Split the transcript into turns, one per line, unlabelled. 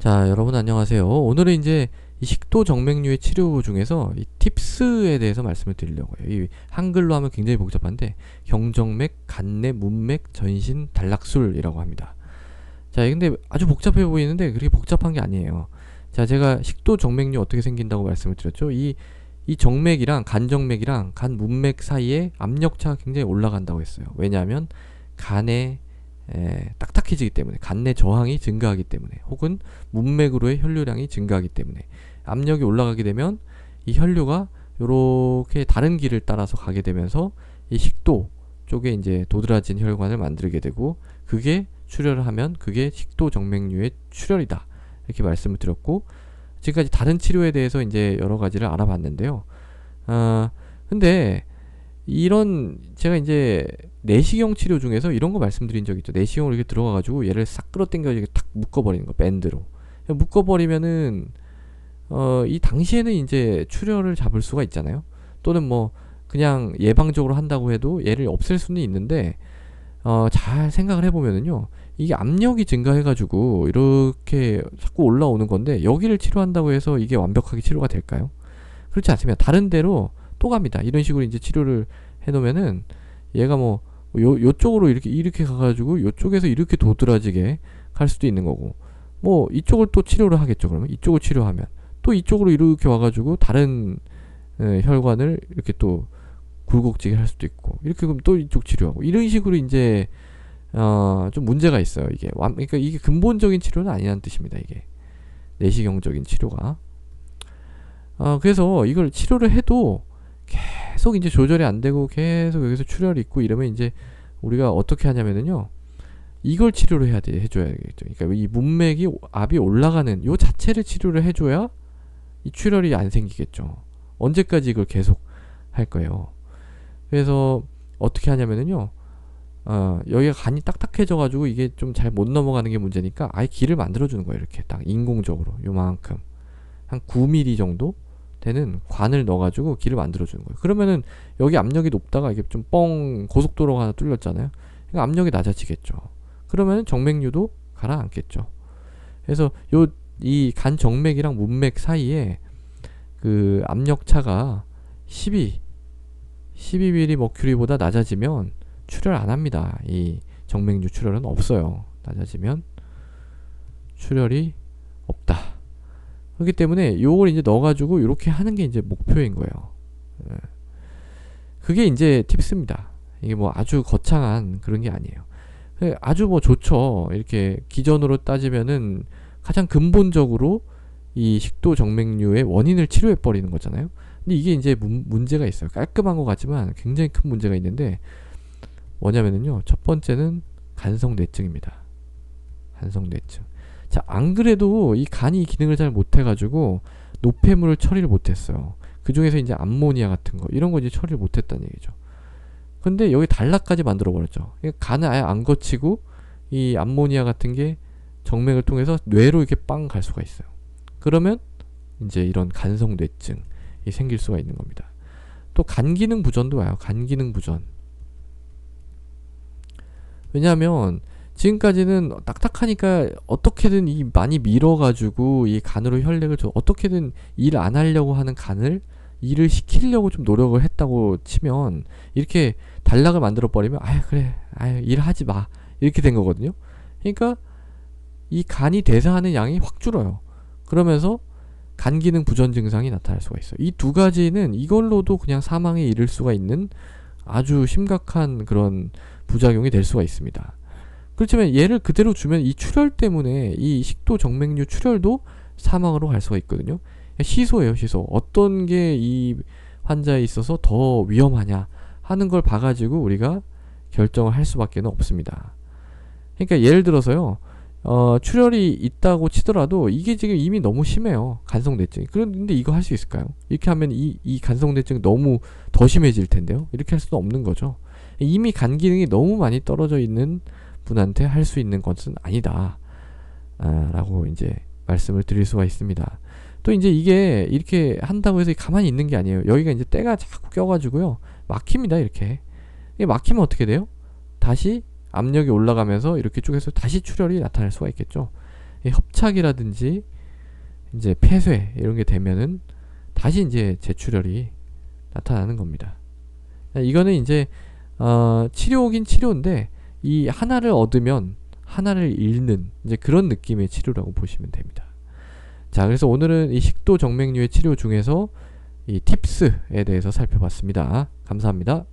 자, 여러분 안녕하세요. 오늘은 이제 이 식도 정맥류의 치료 중에서 이 팁스에 대해서 말씀을 드리려고 해요. 이 한글로 하면 굉장히 복잡한데 경정맥, 간내, 문맥, 전신, 단락술이라고 합니다. 자, 근데 아주 복잡해 보이는데 그렇게 복잡한 게 아니에요. 자, 제가 식도 정맥류 어떻게 생긴다고 말씀을 드렸죠. 이, 이 정맥이랑 간정맥이랑 간 문맥 사이에 압력차가 굉장히 올라간다고 했어요. 왜냐하면 간에 에, 딱딱해지기 때문에 간내 저항이 증가하기 때문에 혹은 문맥으로의 혈류량이 증가하기 때문에 압력이 올라가게 되면 이 혈류가 이렇게 다른 길을 따라서 가게 되면서 이 식도 쪽에 이제 도드라진 혈관을 만들게 되고 그게 출혈을 하면 그게 식도 정맥류의 출혈이다 이렇게 말씀을 드렸고 지금까지 다른 치료에 대해서 이제 여러 가지를 알아봤는데요. 아 근데 이런 제가 이제 내시경 치료 중에서 이런 거 말씀드린 적 있죠. 내시경으로 이렇게 들어가가지고 얘를 싹 끌어당겨 이렇게 탁 묶어버리는 거 밴드로 묶어버리면은 어 이 당시에는 이제 출혈을 잡을 수가 있잖아요. 또는 뭐 그냥 예방적으로 한다고 해도 얘를 없앨 수는 있는데 어 잘 생각을 해보면은요 이게 압력이 증가해가지고 이렇게 자꾸 올라오는 건데 여기를 치료한다고 해서 이게 완벽하게 치료가 될까요? 그렇지 않습니다. 다른 데로 또 갑니다. 이런 식으로 이제 치료를 해놓으면은 얘가 뭐 요, 요쪽으로 이렇게 이렇게 가가지고 요쪽에서 이렇게 도드라지게 갈 수도 있는 거고 뭐 이쪽을 또 치료를 하겠죠. 그러면 이쪽을 치료하면 또 이쪽으로 이렇게 와가지고 다른 에, 혈관을 이렇게 또 굴곡지게 할 수도 있고 이렇게 그럼 또 이쪽 치료하고 이런 식으로 이제 어, 좀 문제가 있어요. 이게 완, 그러니까 이게 근본적인 치료는 아니라는 뜻입니다. 이게 내시경적인 치료가. 어, 그래서 이걸 치료를 해도 계속 이제 조절이 안 되고 계속 여기서 출혈이 있고 이러면 이제 우리가 어떻게 하냐면은요. 이걸 치료를 해야 돼, 해줘야겠죠. 그러니까 이 문맥이 압이 올라가는 요 자체를 치료를 해줘야 이 출혈이 안 생기겠죠. 언제까지 이걸 계속 할 거예요. 그래서 어떻게 하냐면은요. 어, 여기가 간이 딱딱해져가지고 이게 좀 잘 못 넘어가는 게 문제니까 아예 길을 만들어주는 거예요. 이렇게 딱 인공적으로 요만큼 한 9mm 정도 되는 관을 넣어가지고 길을 만들어주는 거예요. 그러면은 여기 압력이 높다가 이게 좀 뻥 고속도로가 하나 뚫렸잖아요. 그러니까 압력이 낮아지겠죠. 그러면 정맥류도 가라앉겠죠. 그래서 요 이 간 정맥이랑 문맥 사이에 그 압력 차가 12 12mm 머큐리보다 낮아지면 출혈 안 합니다. 이 정맥류 출혈은 없어요. 낮아지면 출혈이. 그렇기 때문에 요걸 이제 넣어가지고 이렇게 하는 게 이제 목표인 거예요. 예. 그게 이제 팁스입니다. 이게 뭐 아주 거창한 그런 게 아니에요. 그 아주 뭐 좋죠. 이렇게 기전으로 따지면은 가장 근본적으로 이 식도 정맥류의 원인을 치료해 버리는 거잖아요. 근데 이게 이제 문, 문제가 있어요. 깔끔한 것 같지만 굉장히 큰 문제가 있는데 뭐냐면은요. 첫 번째는 간성 뇌증입니다. 간성 뇌증. 자, 안 그래도 이 간이 기능을 잘 못해가지고 노폐물을 처리를 못했어요. 그 중에서 이제 암모니아 같은 거 이런 거 이제 처리를 못했다는 얘기죠. 근데 여기 단락까지 만들어 버렸죠. 간을 아예 안 거치고 이 암모니아 같은 게 정맥을 통해서 뇌로 이렇게 빵 갈 수가 있어요. 그러면 이제 이런 간성 뇌증이 생길 수가 있는 겁니다. 또 간 기능 부전도 와요. 간 기능 부전. 왜냐하면 지금까지는 딱딱하니까 어떻게든 이 많이 밀어가지고 이 간으로 혈액을 좀 어떻게든 일 안 하려고 하는 간을 일을 시키려고 좀 노력을 했다고 치면 이렇게 단락을 만들어 버리면 아 그래 아 일하지 마 이렇게 된 거거든요. 그러니까 이 간이 대사하는 양이 확 줄어요. 그러면서 간 기능 부전 증상이 나타날 수가 있어요. 이 두 가지는 이걸로도 그냥 사망에 이를 수가 있는 아주 심각한 그런 부작용이 될 수가 있습니다. 그렇지만 얘를 그대로 주면 이 출혈 때문에 이 식도 정맥류 출혈도 사망으로 갈 수가 있거든요. 시소예요, 시소. 어떤 게 이 환자에 있어서 더 위험하냐 하는 걸 봐가지고 우리가 결정을 할 수밖에 없습니다. 그러니까 예를 들어서요, 어, 출혈이 있다고 치더라도 이게 지금 이미 너무 심해요. 간성뇌증. 그런데 이거 할 수 있을까요? 이렇게 하면 이, 이 간성뇌증 너무 더 심해질 텐데요. 이렇게 할 수는 없는 거죠. 이미 간 기능이 너무 많이 떨어져 있는 분한테 할 수 있는 것은 아니다. 아, 라고 이제 말씀을 드릴 수가 있습니다. 또 이제 이게 이렇게 한다고 해서 가만히 있는 게 아니에요. 여기가 이제 때가 자꾸 껴가지고요. 막힙니다, 이렇게. 이게 막히면 어떻게 돼요? 다시 압력이 올라가면서 이렇게 쭉 해서 다시 출혈이 나타날 수가 있겠죠. 이 협착이라든지 이제 폐쇄 이런 게 되면은 다시 이제 재출혈이 나타나는 겁니다. 이거는 이제 어, 치료긴 치료인데 이 하나를 얻으면 하나를 잃는 이제 그런 느낌의 치료라고 보시면 됩니다. 자, 그래서 오늘은 이 식도 정맥류의 치료 중에서 이 팁스에 대해서 살펴봤습니다. 감사합니다.